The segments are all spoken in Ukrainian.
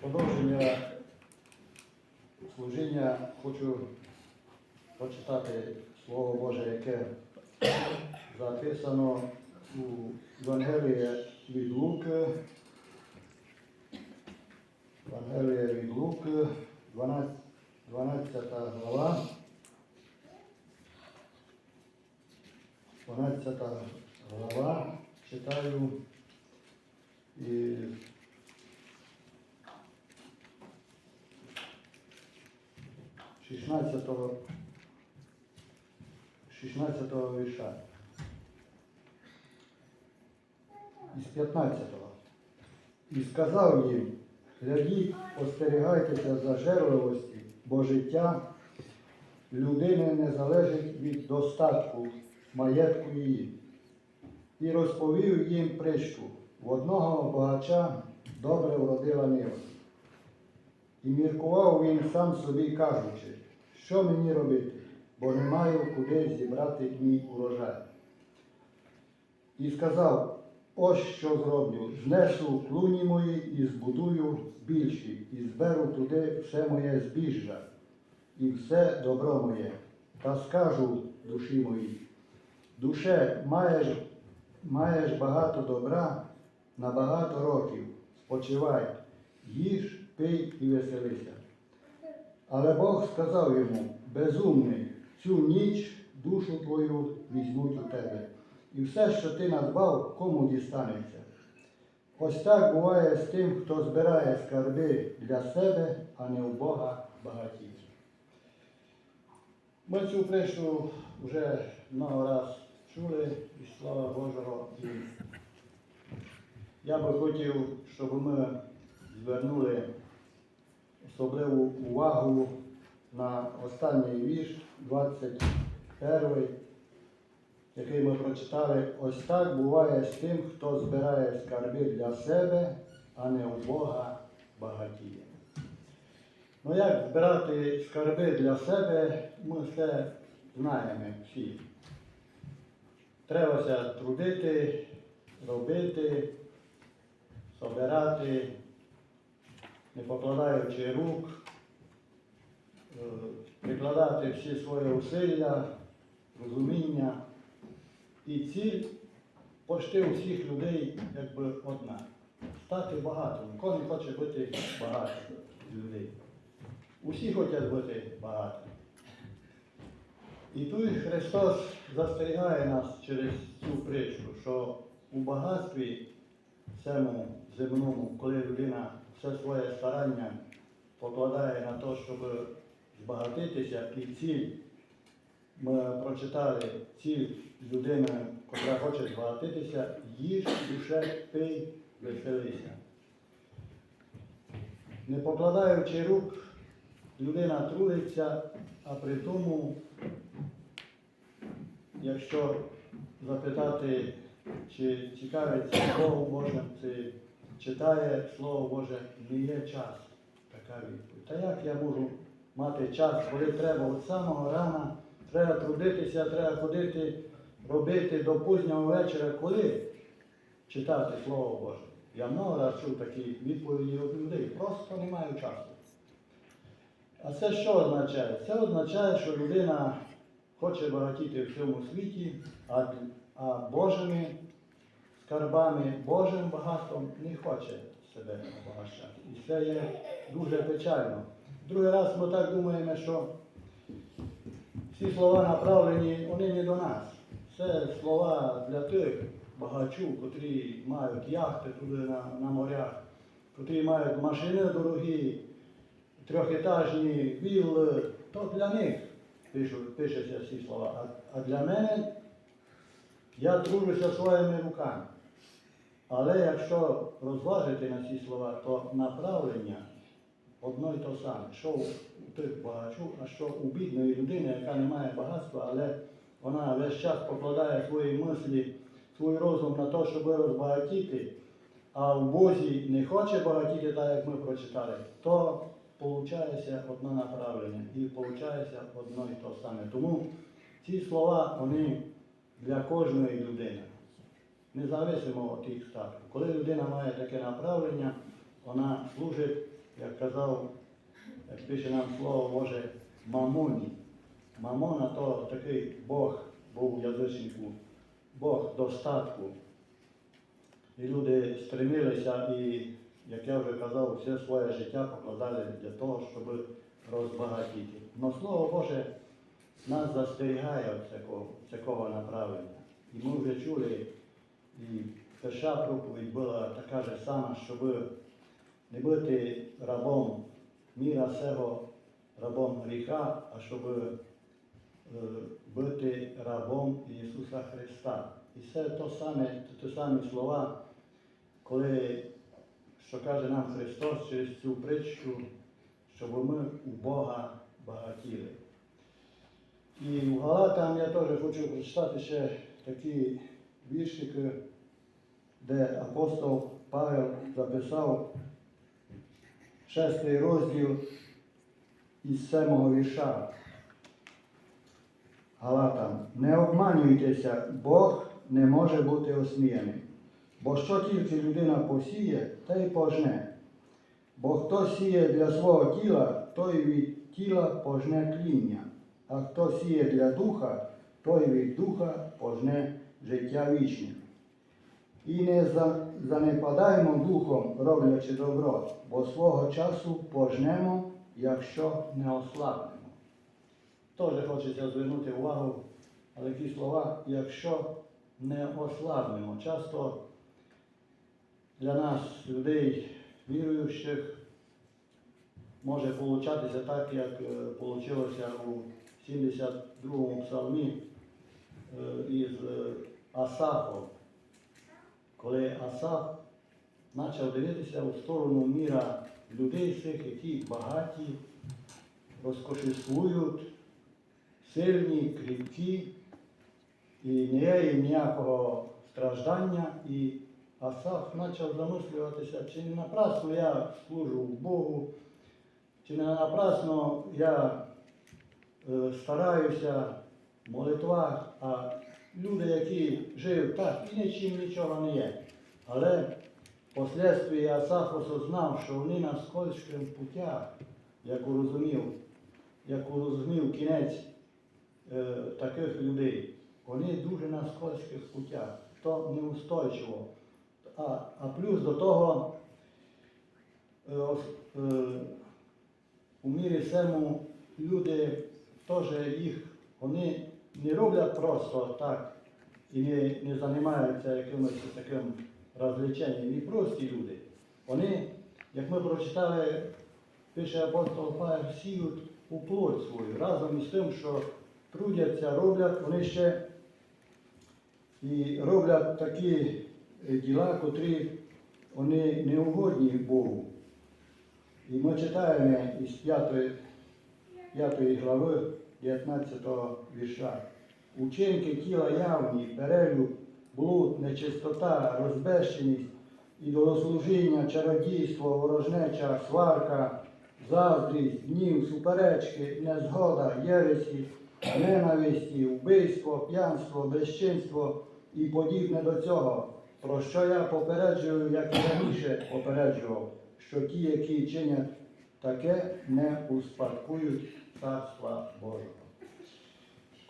Продовження служіння хочу прочитати Слово Боже, яке записано у Євангелії від Луки. Євангелія від Луки, 12, 12 глава. 12 глава читаю і шістнадцятого 16 вірша. Із 15-го. І сказав їм, глядіть, остерігайтеся зажерливості, бо життя людини не залежить від достатку маєтку її. І розповів їм притчу. В одного багача добре вродила нива. І міркував він сам собі, кажучи, що мені робити, бо не маю куди зібрати мій урожай. І сказав, ось що зроблю, знесу клуні мої і збудую більші, і зберу туди все моє збіжжя, і все добро моє. Та скажу душі моїй, душе, маєш, маєш багато добра на багато років, спочивай, їж, пий і веселися. Але Бог сказав йому, безумний, цю ніч душу твою візьмуть у тебе. І все, що ти надбав, кому дістанеться. Ось так буває з тим, хто збирає скарби для себе, а не у Бога багатів. Ми цю притчу вже много раз чули із Слова Божого. Я би хотів, щоб ми звернули особливу увагу на останній вірш, 21, який ми прочитали. Ось так буває з тим, хто збирає скарби для себе, а не у Бога багатіє. Ну як збирати скарби для себе, ми все знаємо всі. Требася трудити, робити, собирати, не покладаючи рук, е, прикладати всі свої усилля, розуміння. І ціль почти у всіх людей якби одна. Стати багатим. Ніхто не хоче бути багатим людей. Усі хочуть бути багатими. І тут Христос застерігає нас через цю притчу, що у багатстві цьому земному, коли людина все своє старання покладає на те, щоб збагатитися, і ціль, ми прочитали ціль людини, яка хоче збагатитися, їж, душе, пий, веселися. Не покладаючи рук, людина трудиться, а при тому, якщо запитати, чи цікавиться Слово Боже, чи читає Слово Боже, не є час. Така відповідь. Та як я можу мати час, коли треба від самого рана, треба трудитися, треба ходити, робити до пізнього вечора, коли читати Слово Боже? Я много раз чув такі відповіді від людей. Просто не маю часу. А це що означає? Це означає, що людина хоче багатіти в цьому світі, а Божими скарбами, Божим багатством не хоче себе обагащати. І це є дуже печально. Другий раз ми так думаємо, що всі слова направлені, вони не до нас. Це слова для тих багачів, котрі мають яхти туди на, на морях, котрі мають машини дорогі, трьохетажні вілли, то для них пишуть, пишуться ці слова. А, а для мене я тружуся своїми руками. Але якщо розважити на ці слова, то направлення одно й то саме, що у тих багачів, а що у бідної людини, яка не має багатства, але вона весь час покладає свої мислі, свій розум на те, щоб розбагатіти, а в Бозі не хоче багатіти, так як ми прочитали, то виходить одне направлення і виходить одно і то саме. Тому ці слова, вони для кожної людини. независимо від тих статків. Коли людина має таке направлення, вона служить, як казав, як пише нам слово Боже, мамоні. Мамона то такий Бог був у язичнику, Бог достатку. І люди стремилися і, як я вже казав, все своє життя покладали для того, щоб розбагатіти. Но Слово Боже нас застерігає від цього, цього направлення. І ми вже чули, і перша проповідь була така ж сама, щоб не бути рабом міра сего, рабом гріха, а щоб е, бути рабом Ісуса Христа. І це то саме, ті самі слова, коли, що каже нам Христос через цю притчу, щоб ми у Бога багатіли. І в Галатам я теж хочу прочитати ще такі віршики, де апостол Павел записав шестий розділ із семого вірша. Галатам, не обманюйтеся, Бог не може бути осміяним. Бо що тільки людина посіє, те й пожне. Бо хто сіє для свого тіла, той від тіла пожне тління, а хто сіє для духа, той від духа пожне життя вічне. І не занепадаємо духом, роблячи добро, бо свого часу пожнемо, якщо не ослабнемо. Теж хочеться звернути увагу на такі слова, якщо не ослабнемо. Часто для нас, людей віруючих, може получатися так, як вийшло у 72-му псалмі е, із е, Асафом, коли Асаф почав дивитися у сторону міра людей цих, які багаті, розкошествують, сильні, кріпкі, і не є їм ніякого страждання. І Асаф почав замислюватися, чи не напрасно я служу Богу, чи не напрасно я стараюся в молитвах, а люди, які живуть так, і нічим нічого не є. Але впоследствии Асаф осознав, що вони на скользьким путях, як урозумів, як урозумів кінець е, таких людей. Вони дуже на скользьких путях, то неустойчиво. А, а плюс до того, е, е, у мірі цьому люди теж їх, вони не роблять просто так і не, не займаються якимось таким розвлеченням. І прості люди. Вони, як ми прочитали, пише апостол Павел, сіють у плоть свою. Разом із тим, що трудяться, роблять, вони ще і роблять такі е, діла, котрі вони не угодні Богу. І ми читаємо із 5, 5 глави 19 вірша. Учинки тіла явні, перелюб, блуд, нечистота, розбещеність, ідолослужіння, чародійство, ворожнеча, сварка, заздрість, гнів, суперечки, незгода, єресі, ненависті, вбивство, п'янство, безчинство і подібне до цього, про що я попереджую, як і раніше попереджував, що ті, які чинять таке, не успадкують Царства Божого.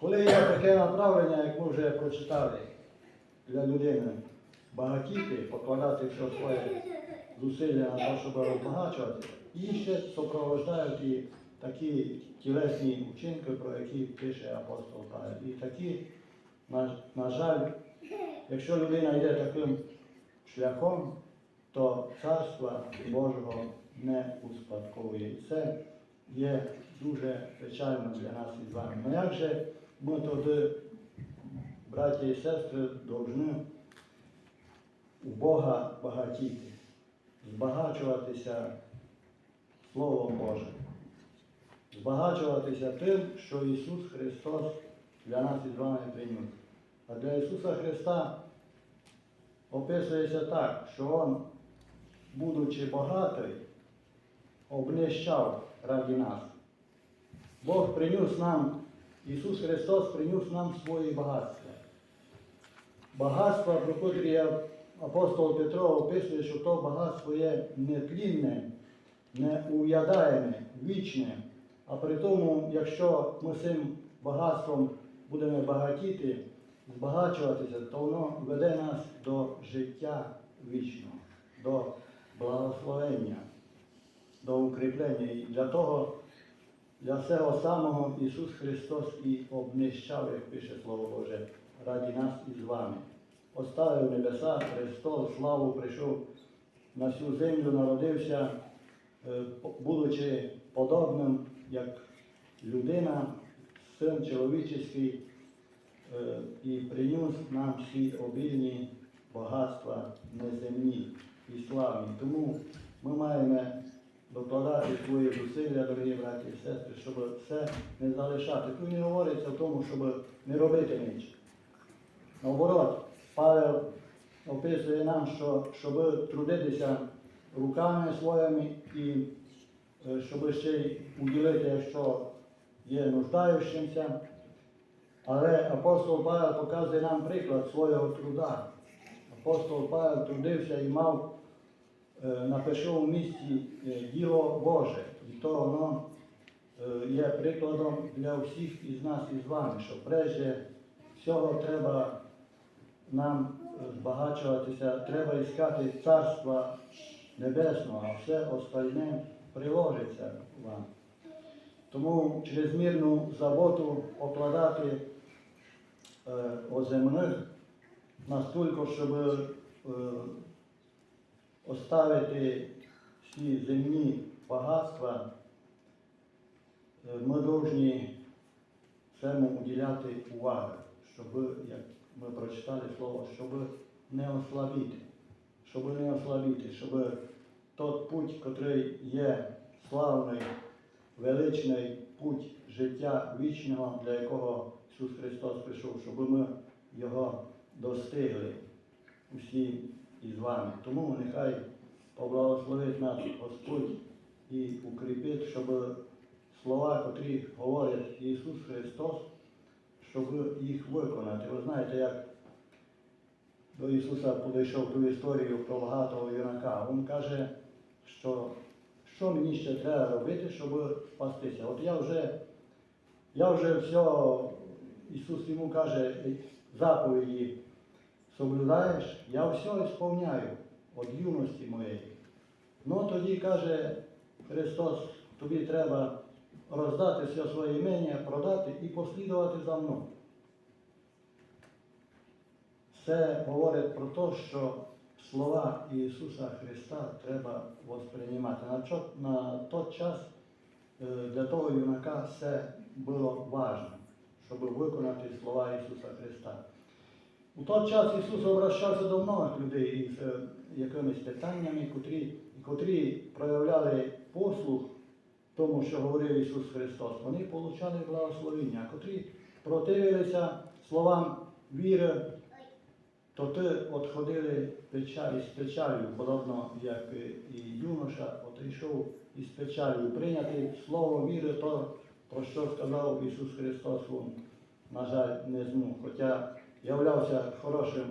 Коли є таке направлення, як ми вже прочитали, для людини багатіти, покладати все своє зусилля на те, щоб розбагачувати, і ще супроводжають і такі тілесні учинки, про які пише апостол Павел. І такі, на, на жаль, якщо людина йде таким шляхом, то царства Божого не успадковує. Це є дуже печально для нас із вами. Ну як же ми тоді, браті і сестри, повинні у Бога багатіти, збагачуватися Словом Божим, збагачуватися тим, що Ісус Христос для нас із вами приніс. А для Ісуса Христа описується так, що Він, будучи багатий, обнищав раді нас. Бог приніс нам, Ісус Христос приніс нам свої багатства. багатства, про котрі апостол Петро описує, що то багатство є нетлінне, неув'ядаєме, вічне. А при тому, якщо ми цим багатством будемо багатіти, збагачуватися, то воно веде нас до життя вічного, до благословення, до укріплення. І для того, для цього самого Ісус Христос і обнищав, як пише Слово Боже, раді нас і з вами. Оставив небеса, престол, славу прийшов на цю землю, народився, е, будучи подобним, як людина, син чоловічий, е, і приніс нам всі обільні багатства неземні і славні. Тому ми маємо докладати свої зусилля, дорогі браті і сестри, щоб все не залишати. Тут не говориться в тому, щоб не робити нічого. Наоборот, Павел описує нам, що щоб трудитися руками своїми і е, щоб ще й уділити, якщо є нуждаючимся. Але апостол Павел показує нам приклад свого труда. Апостол Павел трудився і мав на першому місці е, діло Боже. І то воно е, є прикладом для всіх із нас і з вами, що прежде всього треба нам е, збагачуватися, треба іскати царства небесного, а все остальне приложиться вам. Тому чрезмірну заботу покладати е, о земних настільки, щоб е, оставити всі земні багатства, е, ми повинні цьому уділяти увагу, щоб, як ми прочитали слово, щоб не ослабіти, щоб не ослабіти, щоб тот путь, який є славний, величний путь життя вічного, для якого Ісус Христос прийшов, щоб ми його достигли. Усі із вами. Тому нехай поблагословить нас Господь і укріпить, щоб слова, котрі говорить Ісус Христос, щоб їх виконати. Ви знаєте, як до Ісуса підійшов ту історію про багатого юнака. Він каже, що що мені ще треба робити, щоб спастися. От я вже, я вже все, Ісус йому каже, заповіді соблюдаєш, я все ісповняю від юності моєї. Ну тоді каже Христос, тобі треба роздати все своє імення, продати і послідувати за мною. Це говорить про те, що слова Ісуса Христа треба восприймати. На, той час е, для того юнака це було важливо, щоб виконати слова Ісуса Христа. У той час Ісус обращався до многих людей із е, якимись питаннями, котрі, котрі проявляли послух тому, що говорив Ісус Христос. Вони получали благословення, котрі противилися словам віри, то ти відходили печаль, з печалю, подобно як і юноша отійшов із печалю. Прийняти слово віри, то про що сказав Ісус Христос, він, на жаль, не змог, хоча являвся хорошим,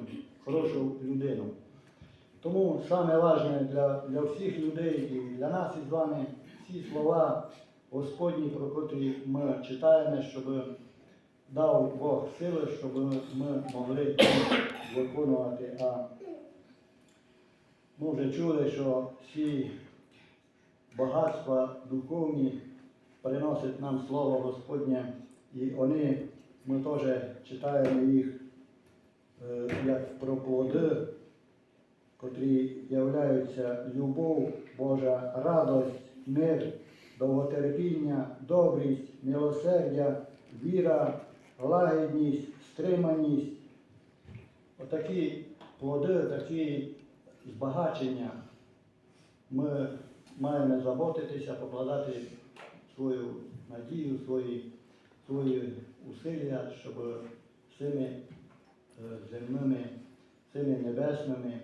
хорошою людиною. Тому саме важне для, для всіх людей і для нас із вами ці слова Господні, про котрі ми читаємо, щоб дав Бог сили, щоб ми могли виконувати. А ми вже чули, що всі багатства духовні приносять нам Слово Господнє, і вони, ми теж читаємо їх як про плоди, котрі являються любов, Божа радость, мир, довготерпіння, добрість, милосердя, віра, лагідність, стриманість. Отакі плоди, такі збагачення ми маємо заботитися, покладати свою надію, свої, свої усилля, щоб цими е, земними, цими небесними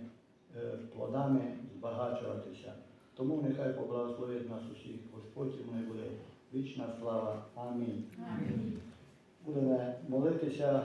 е, плодами збагачуватися. Тому нехай поблагословить нас усіх Господь, і буде вічна слава. Амінь. Будемо молитися